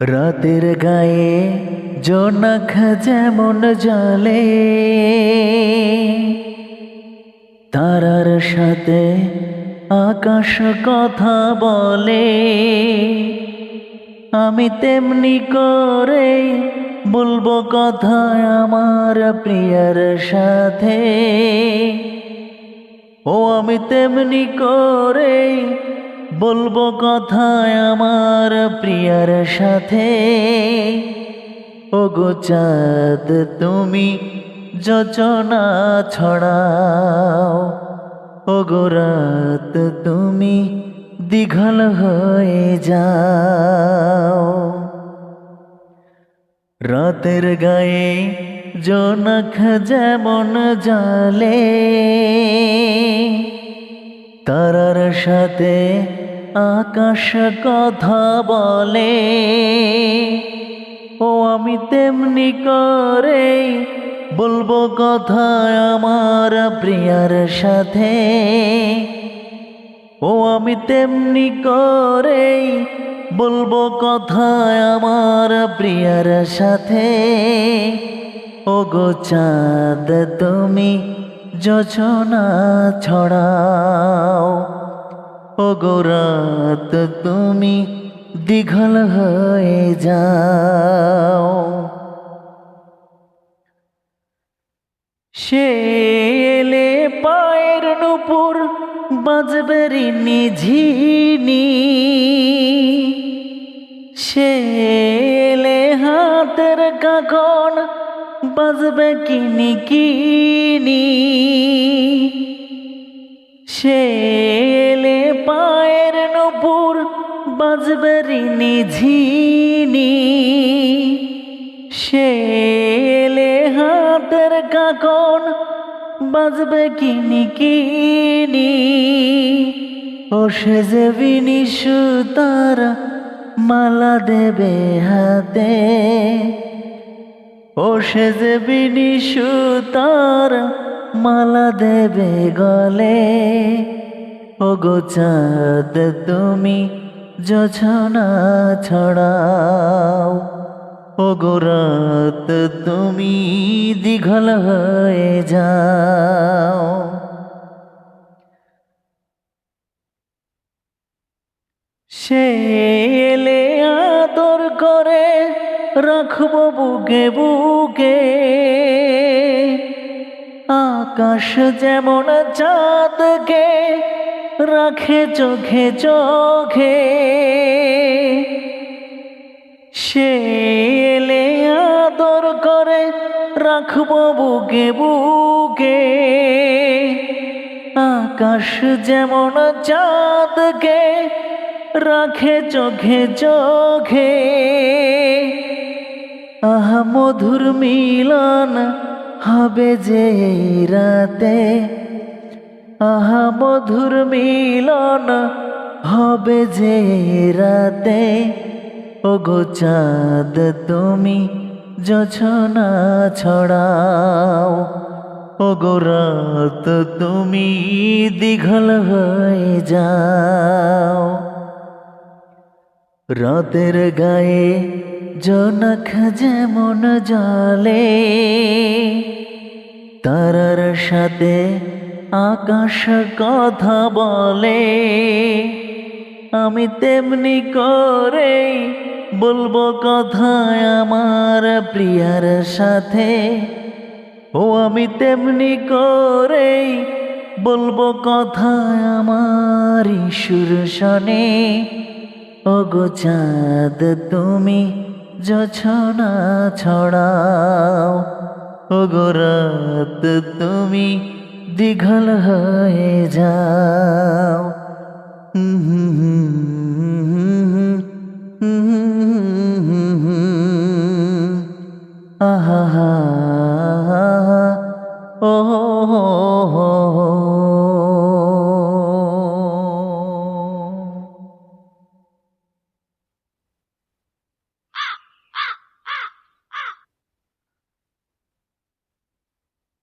রাতের গায়ে জোনাক যেমন জলে তারার সাথে আকাশ কথা বলে। আমি তেমনি করে বলব কথা আমার প্রিয়ার সাথে। ও আমি তেমনি করে বলব কথা আমার প্রিয়ার সাথে। ও গো চাঁদ, তুমি যোজনা ছড়াও। ও রাত, তুমি দীঘল হয়ে যাও। রাতের গায়ে জনক যেমন জালে, তারার সাথে আকাশ কথা বলে, ও আমি তেমনি করে বলব কথা আমার প্রিয়ার সাথে। ও আমি তেমনি করে বলব কথা আমার প্রিয়ার সাথে। ও গো চাঁদ, তুমি যোজনা ছড়াও। গো তুমি দীঘল হয়ে যাও। শেলে পায়ের নুপুর বাজবে রিনি ঝিনি শেলে হাতের কাখন বাজবে কিনি কিনি শেলে পায়ের নুপুর বাজবে রিনি ঝিনি শেলে হাতের কাকন বাজবে কিনি কিনি ও সে যে বিনি সুতার মালা দেবে হাতে। ও সে যে বিনি সুতার মালা দেবে গলে। ও গো চাঁদ, তুমি যোছনা ছড়াও। ও গো রাত, তুমি দীঘল হয়ে যাও। সে এলে আদর করে রাখব বুকে বুকে। আকাশ যেমন চাঁদকে রাখে চোখে চোখে। সে এলে আদর করে, রাখব বুকে বুকে। আকাশ যেমন চাঁদকে রাখে চোখে চোখে। আহা, মধুর মিলন হবে যে রাতে। আহা মধুর মিলন হবে যে রাতে। ও গো চাঁদ, তুমি যোছনা ছড়াও। ও গো রাত, তুমি দীঘল হয়ে যাও। রাতের গায়ে জনক যেমন জলে, তারার সাথে আকাশ কথা বলে, আমি তেমনি করে বলব কথা আমার প্রিয়ার সাথে। ও, আমি তেমনি করে বলব কথা আমার সুর শনে ও গো চাঁদ, তুমি যোছনা ছড়াও। ও গো রাত, তুমি দীঘল হয়ে যাও। আহা